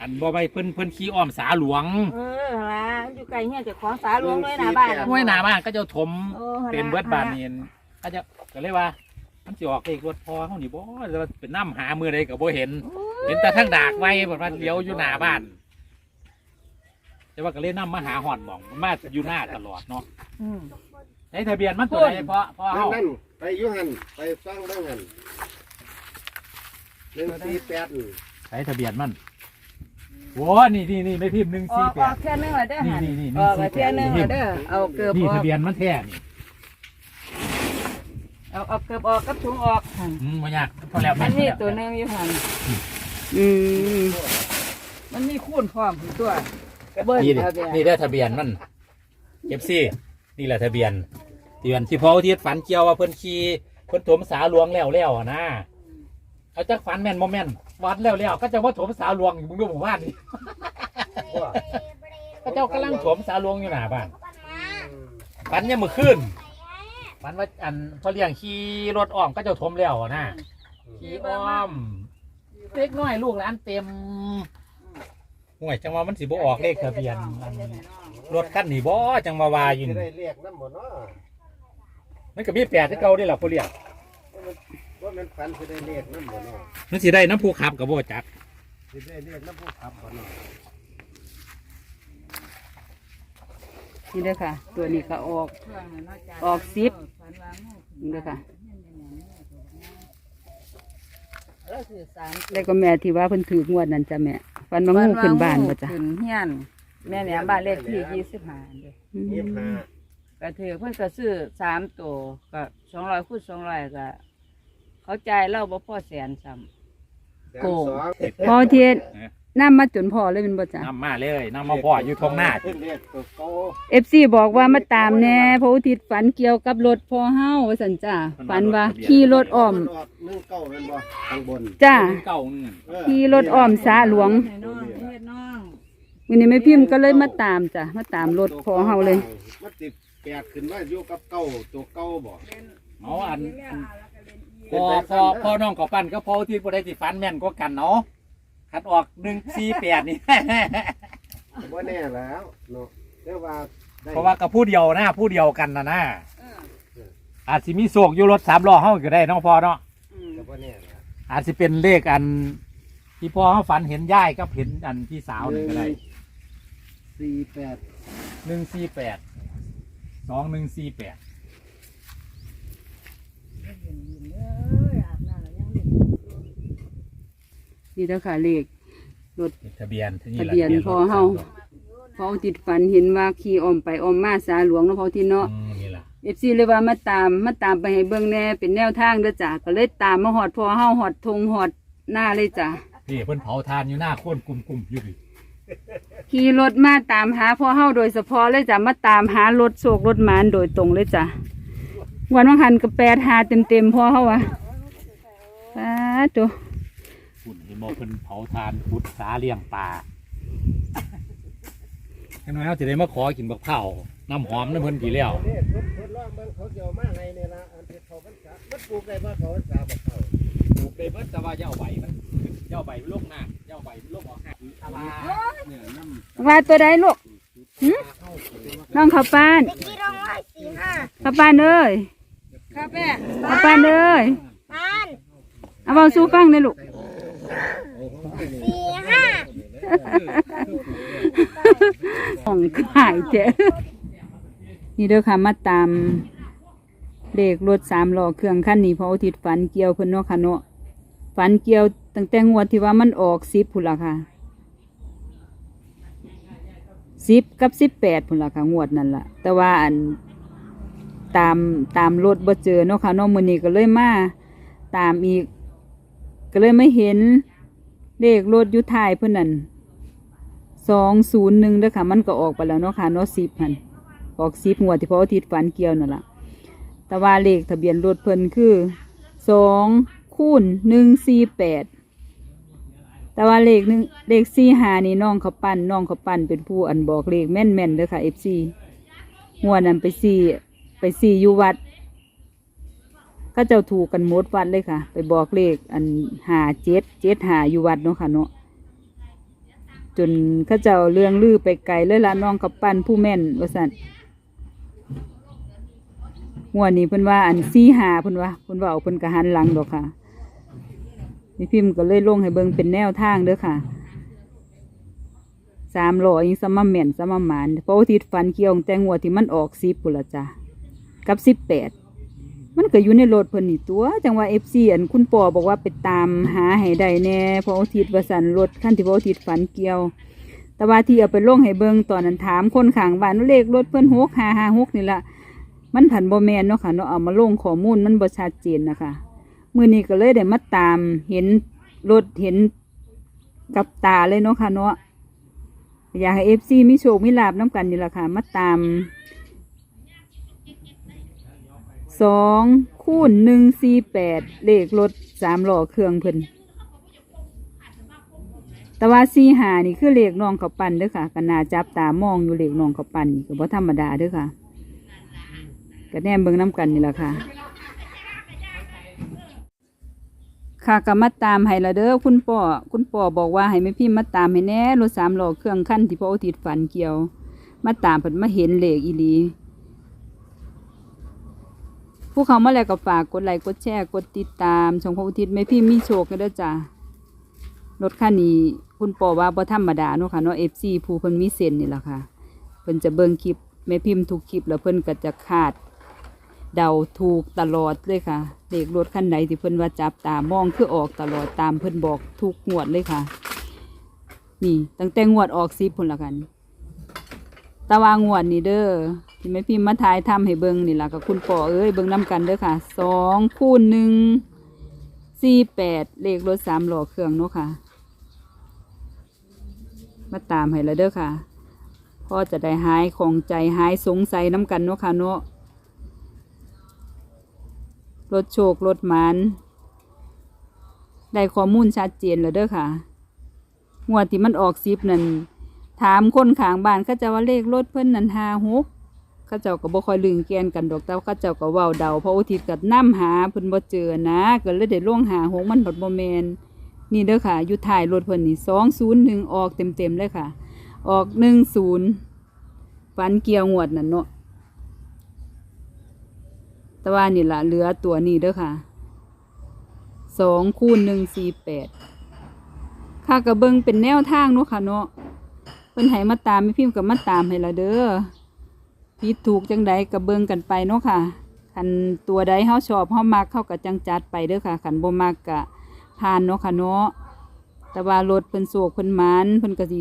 อันบ่ไปเพิ่นเพิ่นขี่อ้อมสาหลวงเออล่ะอยู่ไกลเฮียเจ้าของสาหลวงเลยหน้าบ้านห้วยหนาบ้านก็จะถมโอ้เป็นเบิดบานนี่ก็จะก็เลยว่ามันสิออกเลขรถพอเฮานี่บ่แต่ว่าเป็นน้ำหามือใดก็บ่เห็นเห็นแต่ทั้งดากไว้แบบว่าเลี้ยวอยู่หน้าบ้าน แต่ว่าก็เลยนำมาหาหอดหม่องมันมาอยู่หน้าตลอดเนาะอืมไอ้ทะเบียนมันตัวไหนเพราะเพราะนั่เฮานนั่นไปอยุหันไปฟังดังหันหนึ่งสี่แปดนี่ไอ้ทะเบียนมัน โว้นี่นี่นี่ไม่พิมพ์หนึ่งออสี่กแปออดกแค่นึงละเด้อนี่หันนี่นี่ออกแค่นึงละเด้อเอาเกือบนี่ออทะกเบียนมันแท้นี่เอาเอาเกือบออกกับถุงออกหันอืมบ่ยากพอแล้วมันมีตัวหนึงอยู่หันอืมมันมีคูณพร้อมคือตัวเบิ้ลนี่ดิเอาเดี๋ยวนี่ได้ทะเบียนมันเก็บซี่นี่แหละทะเบียนทะเบียนที่พ่ออุที่ฝันเกี่ยวว่าเพิ่นขี่เพิ่นถมสาหลวงแล้วแล้วอะนะ เอาจักฝันแม่นบ่แม่นวัดแล้วแล้วก็จะว่าถมสาหลวงอยู่มึงดูหมู่บ้านนี่ก็เจ้ากำลังถมสาหลวงอยู่หน้าบ้านฝันยังมือขึ้นฝันว่าอันเขาเลี้ยงขี่รถอ้อมก็เจ้าถมแล้วอะนะขี่อ้อมเล็กน้อยลูกหลานเต็มห่วยจังว่ามันสิบ่ออกเลขทะเบียนอันรถคันนี้บ่จังมาวาอยู่จะนี่ได้เรียกน้ำหมดเนาะมันก็มีแปดที่เก่าได้หรอผู้เลี้ยง ว่ามันฝันจะได้เรียกน้ำหมดเนาะมันสิได้น้ำผู้ขับกับบ่จักจะได้เรียกน้ำผู้ขับหมดเนาะนี่เด้อค่ะ ตัวนี้ก็ออก ออกซิปนี่เด้อค่ะแล้วก็แม่ที่ว่าเพิ่นถืองวดนั่นจ้ะแม่ฟันมางูขึ้นบ้านบ่จ้ะขึ้นเฮียน แม่แหลมบ้านเลขที่ยี่สิบห้าเด้ออืมยี่สิบห้าก็ถือเพิ่นก็ซื้อสามตัวก็สองร้อยคูณสองร้อยก็ เขาจ่ายเราบ่พอแสนซ้แสนโกงสองพอเทียนน้ำมาจนพอเลยเป็นบ่จ้ะ น้ำมาเลยน้ำมาพ่ออยู่ทงหน้า เรียกตัวโตเอฟซีบอกว่ามาตามแน่เพราะอุทิศฝันเกี่ยวกับรถพอเฮาว่าสันจ้าฝันว่าขี่รถอ้อมมันออกหนึ่งเก้าเป็นบ่ข้างบนจ้าเก่าเงินเออขี่รถอ้อมสาหลวงำให้น้องเฮ็ดน้องวันนี้แม่พิมพ์ก็เลยมาตามจ้ะมาตามรถพอเฮาเลย มันติดแปดขึ้นว่าอยู่กับเก้าตัวเก้าบ่เอาอันอัน พอพอพอน้องกับปั้นก็พอที่บ่ได้สิฟันแม่นก็กันเนาะคัดออกหนึ่งสี่แปดนี่ ว่าแน่แล้วเนาะแต่ว่าได้เพราะว่ากับผู้เดียวนะผู้เดียวกันนะนะอาจสิมีโศกอยู่รถสามล้อเฮาก็ได้เน้องพ่อเนาะก็ว่าแน่แล้วอาจสิเป็นเลขอัน ที่พ่อเขาฝันเห็นย่ายกับเห็นอันพี่สาวนี่ก็ได้สี่แปดหนึ่งสี่แปดสองหนึ่งสี่แปดนี่ เด้อค่ะเลขทะเบียนที่นี่ทะแหลเบียนพอเฮาพออุทิศฝันเห็นว่าขี่อ้อมไปอ้อมมาสาหลวงเนาะพอที่เนาะอืมนี่ล่ะเอฟซีเลยว่ามาตามมาตามไปให้เบิ่งแน่เป็นแนวทางเด้อจ้ะก็เลยตามมาหอดพอเฮาหอดธงหอดหน้าเลยจ้ะนี่เพิ่นเผาทานอยู่หน้าโค่นกลุ่มๆอยู่ดิขี่รถมาตามหาพ่อเฮาโดยเฉพาะเลยจ้ะมาตามหารถโศกรถหมานโดยตรงเลยจ้ะวันวังหันกับแปดหาเต็มเต็มๆพ่อเฮาวะป้าตัว ฝุ่นเห็นบอกเพิ่นเผาทานพุทสาเลี้ยงปลาจังน้อยเขาจะได้มาขอกินบักเผาวน้ำหอมน้ำเพิ่นกี่แล้วเนี่ยทดทดลองเบิ่งเขาเกี่ยวมาให้เนี่ยละอันที่เขาพรรษามันปลูกได้บ่เขาพรรษาบ่เขาปลูกไปเพิ่นแต่ว่าเจ้าใบมันเจ้าใบมันลกหน้าเจ้าใบมันลกออกหักอะไรเนี่ยน้ำว่าตัวใดลูกหึน้องข้าวปานที่ร้องร้อยสี่ห้าข้าวปานเอ้ยครับแม่ข้าวปานเอ้ยบ้านเอาเบาสู้ฟังเลยลูก สี่ห้าของขายเจ๊นี่เด้อค่ะมาตามเลขรถสามล้อเครื่องคันนี้พอุทิศฝันเกี่ยวเพิ่นเนาะค่ะเนาะฝันเกี่ยวตั้งแต่งวดที่ว่ามันออกสิบพุ่นละค่ะสิบกับสิบแปดพุ่นละค่ะงวดนั่นละแต่ว่าอันตามตามรถบ่เจอเนาะค่ะเนาะมื้อนี้ก็เลยมาตามอีก ก็เลยไม่เห็นเลขรถยุทธายเพิ่นนั่นสองศูนย์หนึ่งเด้อค่ะ มันก็ออกไปแล้วเนาะค่ะเนาะสิบพันออกสิบหัวดที่พออาทิตย์ฝันเกี่ยวนั่นแหละแต่ว่าเลขทะเบียนรถเพิ่นคือสองคูณหนึ่งสี่แปดแต่ว่าเลขหนึ่งเลขสี่หานี่น้องเขาปั้นน้องเขาปั้นเป็นผู้อันบอกเลขแม่นแม่นๆเด้อค่ะเอฟซีหัวดนั้นไปสี่ไปสี่ยูวัด ก็เจ้าถูกกันหมดวัดเลยค่ะ ไปบอกเลขอันหาเจ็ดเจ็ดหาอยู่วัดเนาะค่ะเนาะจนข้าเจ้าเรื่องลือไปไกลเลยละน้องกับปั้นผู้แม่นว่าสันหัวนี้เพิ่นว่าอันซีหาเพิ่นว่าเพิ่นว่าเอาเพิ่นกะหันหลังดอกค่ะมีพิมพ์ก็เลยลงให้เบิ่งเป็นแนวทางเด้อค่ะสามร้อยยังสมมาแม่นสมมหมานเพราะว่าทิศฟันเกี่ยวงแต่หัวที่มันออกสิบปุ่นละจ้ะกับสิบแปด มันก็อยู่ในรถเพิ่นนี่ตัว จังว่า FC อันคุณปอบอกว่าไปตามหาให้ได้แน่พราะอาทิตย์วสันรถคันที่พระอาทิตย์ฝันเกี่ยว แต่ว่าที่เอาไปลงให้เบิ่งตอนนั้นถามคนข้างบ้านเลขรถเพิ่นหกห้าห้าหกนี่ละมันผันบ่แมนเนาะค่ะเนาะเอามาลงข้อมูลมันบ่ชัดเจนนะคะมือนี้ก็เลยได้มาตามเห็นรถเห็นกับตาเลยเนาะค่ะเนาะอยากให้ FC มีโชคมีลาบน้ำกันนี่ละค่ะมาตาม สองคูณหนึ่งสี่แปดเลขรถสามล้อเครื่องเพิ่นแต่ว่าสี่หานี่คือเลขน้องเขาปั่นเด้อค่ะกันนาจับตามองอยู่เลขน้องเขาปั่นนี่ก็บ่ธรรมดาเด้อค่ะก็แนมเบิ่งน้ำกันนี่แหละค่ะ ค่ะก็มาตามให้ละเด้อคุณป่อคุณป่อบอกว่าให้แม่พิมพ์มาตามให้แน่รถสามล้อเครื่องขั้นที่พ่ออุทิศฝันเกี่ยว มาตามเพิ่นมาเห็นเลขอีหลี ผู้เขามาแล้วก็ฝากกดไลค์กดแชร์กดติดตามช่องพระอุทิศไม่พี่มีโชคกันด้อจ้ารถคันนี้คุณปอว่าบ่ธรรมดาเนาะค่ะเนาะ FC ผู้เพิ่นมีเส้นนี่แหละค่ะเพิ่นจะเบิ่งคลิปแม่พิมพ์ทุกคลิปแล้วเพิ่นก็จะคาด เดาถูกตลอดเลยค่ะเลขรถคันไหนที่เพิ่นว่าจับตามองคือออกตลอดตามเพิ่นบอกทุกงวดเลยค่ะ นี่ตั้งแต่งวดออก10พุ่นละกัน ตาวางวดนี่เด้อที่แม่พิมพ์มาทายทำให้เบิงนี่ล่ะกับคุณปอเอ้ยเบิงน้กันเด้อค่ะสองคูณหนึ่งสี่แปดเลขรถสามหล่อเครื่องเนาะค่ะ มาตามให้แล้วเด้อค่ะพ่อจะได้หายของใจหายสงสัยน้กันเนาะค่ะเนาะรถโชครถมันได้ข้อมูลชัดเจนแล้วเด้อค่ะงวดที่มันออกซิปนั่น ถามคนข้างบ้านเขาเจะว่าเลขรถเพิ่นนั่นหาหกเขาเจ้าก็บ่ค่อยลืงแกนกันดอกแต่ว่าเขาเจ้าก็เว้าเดาเพราะอุทิศกับน้ำหาเพิ่นบ่เจอนะก็เลยได้ลงหาหกมันบดบ่แมนนี่เด้อค่ะอยู่ท้ายรถเพิ่นนี่สองศูนย์หนึ่งออกเต็มๆเลยค่ะ ออกหนึ่งศูนย์ฟันเกียวงวดนั่นเนาะแต่ว่านี่ละเหลือตัวนี้เด้อค่ะสองคูณหนึ่งสี่แปดค่ากระเบิงเป็นแนวทางเนาะค่ะเนาะ พิ่นให้มาตามไม่พิมพ์กับมาตามให้ละเด้อผิดถูกจังใดกับเบิ่งกันไปเนาะค่ะคันตัวใดเฮาชอบเฮามักเข้ากับจังจัดไปเด้อค่ะคันบ่มักกะผ่านเนาะค่ะเนาะแต่ว่ารถเพิ่นโศกเพิ่นหมานเพิ่นก็สิ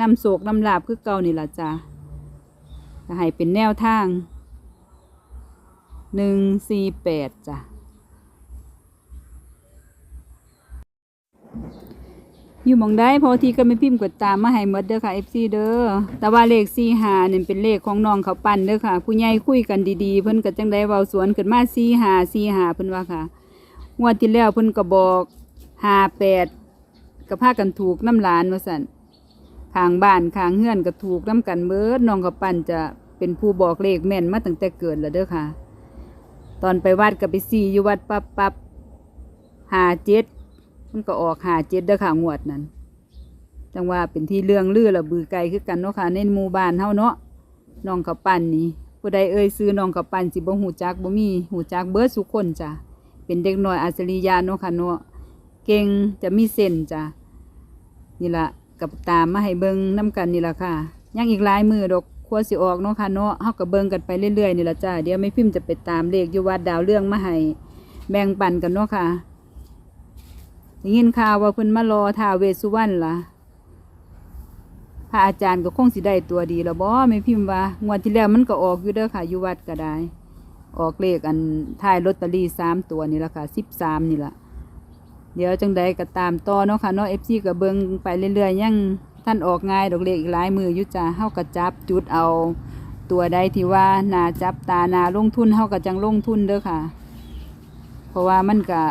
นำโศกนำลาบคือเก่านี่ล่ะจ้ะก็ให้เป็นแนวทางหนึ่งสี่แปดจ้ะ อยู่มองได้พอทีก็ไม่พิมพ์กดตามมาให้หมดเด้อค่ะ FC เด้อแต่ว่าเลขสี่หาเนี่ยเป็นเลขของน้องเขาปั้นเด้อค่ะ ผู้ใหญ่คุยกันดีๆ เพิ่นก็จังได้เว้าสวนขึ้นมาสี่หาสี่หาเพิ่นว่าค่ะงวดที่แล้วเพิ่นก็บอกหาแปดก็พากันถูกน้ำหลานว่าสั่นข้างบ้านข้างเฮือนก็ถูกน้ำกันเบิดน้องเขาปั้นจะเป็นผู้บอกเลขแม่นมาตั้งแต่เกิดแล้วเด้อค่ะ ตอนไปวัดก็ไปสี่อยู่วัดปั๊บปั๊บหาเจ็ด มันก็ออกหาเจ็ดเด้อค่ะงวดนั้น จังว่าเป็นที่เรื่องลือระบือไก่คือกันเนาะค่ะในหมู่บ้านเฮาเนาะน้องกับปั้นนี่ผู้ใดเอ่ยซื้อน้องกับปั้นสิบ่หูจักบ่มีหูจักเบิดสุกคนจ้ะเป็นเด็กน้อยอัจฉริยะเนาะค่ะเนาะเก่งจะมีเส้นจ้ะนี่ละกับตามมาให้เบิ่งนํกันนี่ละค่ะยังอีกหลายมือดอกควรสิออกเนาะค่ะเนาะเฮาก็เบิ่งกันไปเรื่อยๆนี่ละจ้ะเดี๋ยวไม่พิมพ์จะไปตามเลขอยู่วัดดาวเรื่องมาให้แบ่งปันกันเนาะค่ะ ได้ยินข่าวว่าเพิ่นมารอท้าเวสสุวรรณล่ะพระอาจารย์ก็คงสิได้ตัวดีแล้วบ่ไม่พิมพ์ว่างวดที่แล้วมันก็ออกอยู่เด้อค่ะอยู่วัดก็ได้ ออกเลขอันท้ายลอตเตอรี่สามตัวนี่ละค่ะสิบสามนี่ละเดี๋ยวจังใดก็ตามต่อเนาะค่ะเนาะเอฟซีก็เบิ่งไปเรื่อยๆยังท่านออกง่ายดอกเลขอีกหลายมืออยู่จ้าเฮาก็จับจุดเอา ตัวใดที่ว่านาจับตานาลงทุนเฮาก็จังลงทุนเด้อค่ะ เพราะว่ามันก็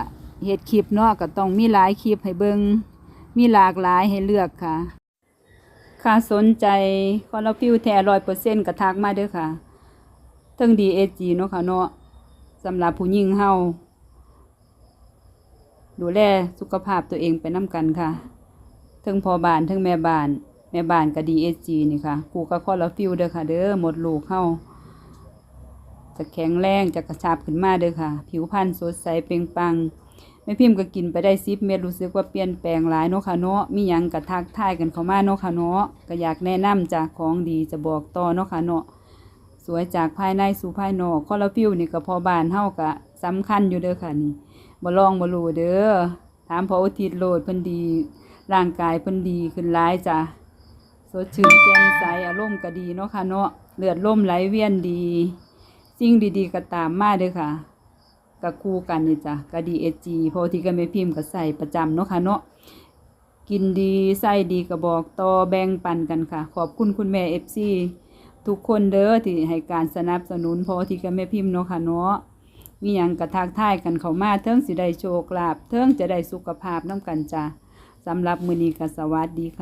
เฮ็ดคลิปเนาะก็ต้องมีหลายคลิปให้เบิงมีหลากหลายให้เลือกค่ะ ค่ะสนใจคอลลาฟิวแท้ร้อยเปอร์เซ็นต์ก็ทักมาเด้อค่ะเทิงดีเอจีเนาะค่ะเนาะสำหรับผู้หญิงเฮาดูแลสุขภาพตัวเองไปน้ำกันค่ะเทั้งพอบานเทั้งแม่บาน แม่บานก็ดีเอจีนี่ค่ะ กูก็คอลฟิวเด้อค่ะเด้อหมดลูกเฮาจะแข็งแรงจะกระชับขึ้นมาเด้อค่ะ ผิวพรรณสดใสเปล่งปลังแม่พิมพ์ก็กินไปได้10เม็ดรู้สึกว่าเปลี่ยนแปลงหลายเนาะค่ะเนาะมียังก็ทักทายกันเข้ามาเนาะค่ะเนาะก็อยากแนะนำจากของดีจะบอกต่อเนาะค่ะเนาะสวยจากภายในสู่ภายนอกคอลาฟิวนี่ก็พอบานเฮากะสำคัญอยู่เด้อค่ะนี่บ่ลองบ่รู้เด้อถามพออุทิศโลดเพิ่นดี ร่างกายเพิ่นดีขึ้นหลายจ้ะสดชื่นแจ่มใสอารมณ์ก็ดีเนาะค่ะเนาะเลือดลมไหลเวียนดี สิ่งดีๆก็ตามมาเด้อค่ะ ก็คู่กันนี่จ้ะก็ดีเอจีพอที่ก็ไม่พิมพ์ก็ใส่ประจำเนาะค่ะเนาะกินดีใส่ดีก็บอกต่อแบ่งปันกันค่ะ ขอบคุณคุณแม่ FC ทุกคนเด้อที่ให้การสนับสนุนพอที่กับแม่พิมพ์เนาะค่ะเนาะมีหยังกระทักท่ายกันเข้ามาเทิงสิได้โชคลาภเทิงจะได้สุขภาพน้ำกันจ้ะสำหรับมือนี้ก็สวัสดีค่ะ